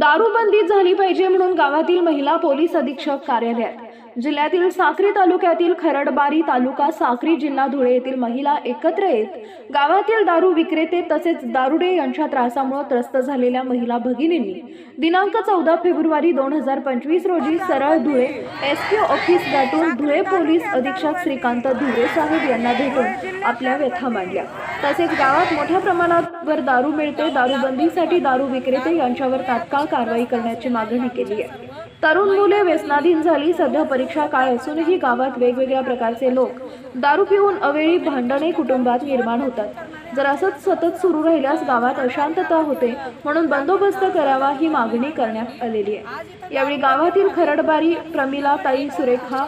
दारूबंदी झाली पाहिजे म्हणून गावातील महिला पोलीस अधीक्षक कार्यालयात. जिल्ह्यातील साक्री तालुक्यातील खरडबारी तालुका साक्री जिल्हा धुळे येथील महिला एकत्र येत गावातील दारू विक्रेते तसेच दारुडे यांच्या त्रासामुळे त्रस्त झालेल्या महिला भगिनींनी दिनांक चौदा फेब्रुवारी दोन हजार पंचवीस रोजी सरळ धुळे एस पी ऑफिस गाठून धुळे पोलीस अधीक्षक श्रीकांत धुळे साहेब यांना भेटून आपल्या व्यथा मांडल्या. तसेच गावात मोठ्या प्रमाणावर दारू मिळते. दारूबंदीसाठी दारू विक्रेते यांच्यावर तात्काळ कारवाई करण्याची मागणी केली आहे. तरुण मुले व्यसनाधीन झाली. सध्या परीक्षा काळ असूनही गावात वेगवेगळ्या प्रकारचे लोक दारू पिऊन अवेळी भांडणे कुटुंबात निर्माण होतात. जर असंच सतत सुरू राहिल्यास गावात अशांतता होते म्हणून बंदोबस्त करावा ही मागणी करण्यात आलेली आहे. यावेळी गावातील खरडबारी प्रमिला ताई सुरेखा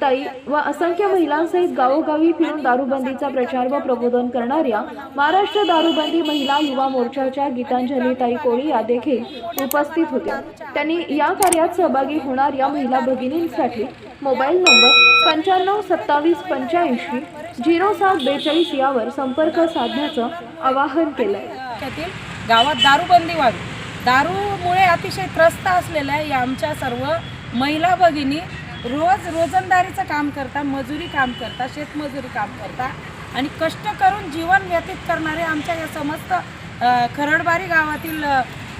ताई व असंख्य महिलांसहित गावोगावी फिरून दारूबंदीचा प्रचार व प्रबोधन करणाऱ्या महाराष्ट्र दारूबंदी महिला युवा मोर्चाच्या गीतांजली ताई कोळी या देखील उपस्थित होत्या. त्यांनी या कार्यात सहभागी होणाऱ्या महिला भगिनींसाठी मोबाईल नंबर पंच्याण्णव सत्तावीस पंच्याऐंशी झिरो सात बेचाळीस यावर संपर्क साधण्याचं आवाहन केलंय. त्यातील गावात दारूबंदी व्हावी. दारूमुळे अतिशय त्रस्त असलेल्या या आमच्या सर्व महिला भगिनी रोज रोजंदारीचं काम करता मजुरी काम करता शेतमजुरी काम करता आणि कष्ट करून जीवन व्यतीत करणारे आमच्या या समस्त खरडबारी गावातील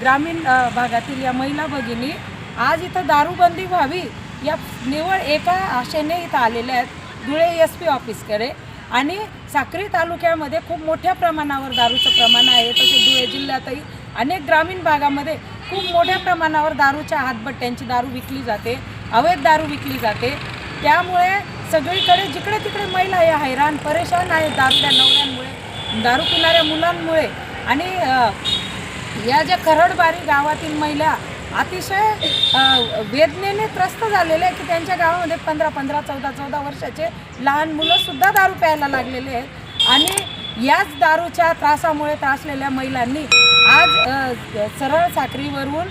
ग्रामीण भागातील या महिला भगिनी आज इथं दारूबंदी व्हावी या निवड एका आशेने इथं आलेल्या आहेत धुळे एस पी ऑफिसकडे. आणि साक्री तालुक्यामध्ये खूप मोठ्या प्रमाणावर दारूचं प्रमाण आहे तसे धुळे जिल्ह्यातही अनेक ग्रामीण भागामध्ये खूप मोठ्या प्रमाणावर दारूच्या हातबट्ट्यांची दारू विकली जाते. अवैध दारू विकली जाते. त्यामुळे सगळीकडे जिकडे तिकडे महिला या हैराण परेशान आहेत दारूच्या नवऱ्यांमुळे दारू पिणाऱ्या मुलांमुळे. आणि या ज्या खरडबारी गावातील महिला अतिशय वेदनेने त्रस्त झालेले आहे की त्यांच्या गावामध्ये पंधरा पंधरा चौदा चौदा वर्षाचे लहान मुलंसुद्धा दारू प्यायला लागलेले आहेत. आणि याच दारूच्या त्रासामुळे त्रासलेल्या महिलांनी आज सरळ साखरीवरून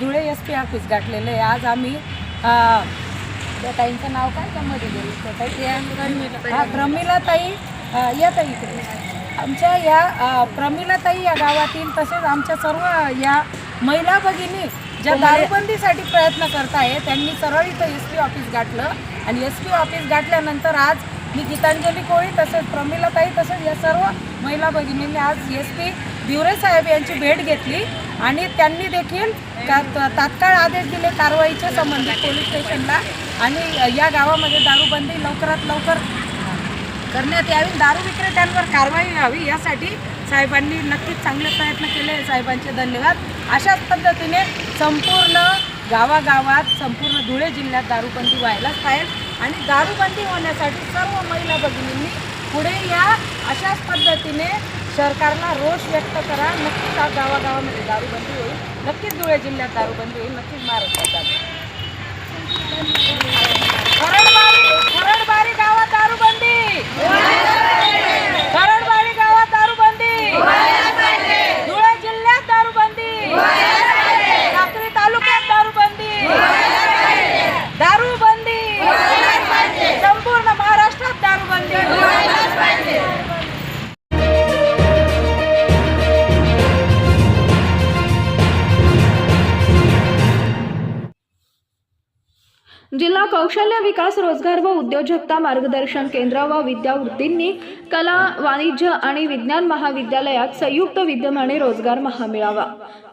धुळे एस पी ऑफिस गाठलेले आहे. आज आम्ही त्या ताईंचं नाव काय? त्यामध्ये ताई हा प्रमिलाताई अ, या ताई इकडे. आमच्या या प्रमिलाताई या गावातील तसेच आमच्या सर्व या महिला भगिनी ज्या दारूबंदीसाठी प्रयत्न करत आहे त्यांनी सरळ इथं एस पी ऑफिस गाठलं आणि एस पी ऑफिस गाठल्यानंतर आज मी गीतांजली कोळी तसेच प्रमिलाताई तसेच या सर्व महिला भगिनींनी आज एस पी साहेब यांची भेट घेतली. आणि त्यांनी देखील तात्काळ आदेश दिले कारवाईच्या संबंधित पोलीस स्टेशनला. आणि या गावामध्ये दारूबंदी लवकरात लवकर करण्यात यावी. दारू विक्रेत्यांवर कारवाई व्हावी यासाठी साहेबांनी नक्कीच चांगले प्रयत्न केले. साहेबांचे धन्यवाद. अशाच पद्धतीने संपूर्ण गावागावात संपूर्ण धुळे जिल्ह्यात दारूबंदी व्हायलाच पाहिजे. आणि दारूबंदी होण्यासाठी सर्व महिला भगिनींनी पुढे या अशाच पद्धतीने सरकारला रोष व्यक्त करा नक्कीच आज गावागावामध्ये दारूबंदी होईल नक्कीच धुळे जिल्ह्यात दारूबंदी होईल नक्कीच महाराष्ट्रात खरडबारी जिल्हा कौशल्य विकास रोजगार व उद्योजकता मार्गदर्शन केंद्र व विद्यावृत्तींनी कला वाणिज्य आणि विज्ञान महाविद्यालयात संयुक्त विद्यमाने रोजगार महामेळावा.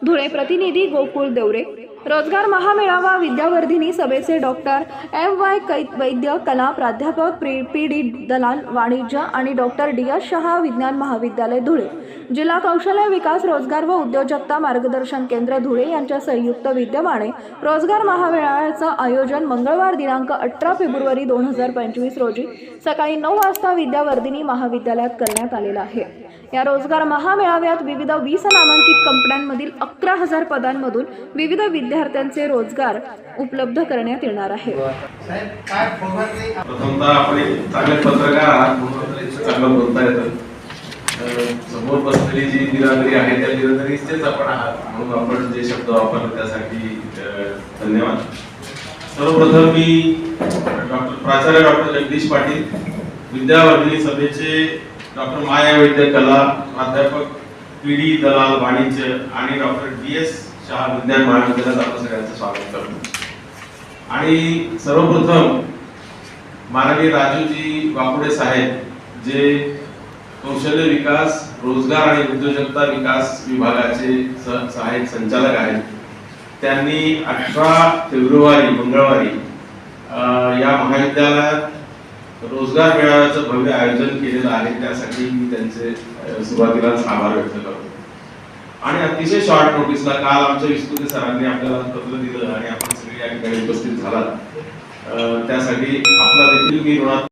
धुळे प्रतिनिधी गोकुळ देवरे. रोजगार महामेळावा विद्यावर्धिनी सभेचे डॉक्टर एम वाय कै वैद्य कला प्राध्यापक पी डी दलाल वाणिज्य आणि डॉक्टर डी एस शहा विज्ञान महाविद्यालय धुळे. जिल्हा कौशल्य विकास रोजगार व उद्योजकता मार्गदर्शन केंद्र धुळे यांच्या संयुक्त विद्यमाने रोजगार महामेळाव्याचं आयोजन मंगळवार दिनांक अठरा फेब्रुवारी दोन हजार पंचवीस रोजी सकाळी नऊ वाजता विद्यावर्धिनी महाविद्यालयात करण्यात आलेला आहे. या रोजगार महामेळाव्यात विविध वीस नामांकित कंपन्यांमधील अकरा हजार पदांमधून विविध विद्यार्थ्यांचे रोजगार उपलब्ध करण्यात येणार आहे. प्रथमतः आपण चांगले पत्रकार समोर बसलेली जी बिरादरी आहे त्या बिरादरीचेच आपण आहात म्हणून आपण जे शब्द वापरले त्यासाठी धन्यवाद. सर्वप्रथम मी डॉक्टर प्राचार्य डॉक्टर जगदीश पाटील विद्यावर्धिनी सभेचे डॉक्टर माया वैद्य कला प्राध्यापक पी डी दलाल वाणिज्य आणि डॉक्टर डी एस शाह विज्ञान महाविद्यालयात आपण सगळ्यांचं स्वागत करतो. आणि सर्वप्रथम माननीय राजूजी वाकुडे साहेब जे कौशल्य विकास रोजगार आणि उद्योजकता विकास विभागाचे सहाय्यक संचालक आहेत. त्यांनी अठरा फेब्रुवारी मंगळवारी या महाविद्यालयात रोजगार मेळाव्याचं भव्य आयोजन केलेलं आहे. त्यासाठी मी त्यांचे सुरुवातीला सुरुवातीलाच आभार व्यक्त करतो. आणि अतिशय शॉर्ट नोटीसला काल आमच्या विस्तृती सरांनी आपल्याला पत्र दिलं आणि आपण सगळे या ठिकाणी उपस्थित झालात. त्यासाठी आपला देखील मी ऋणात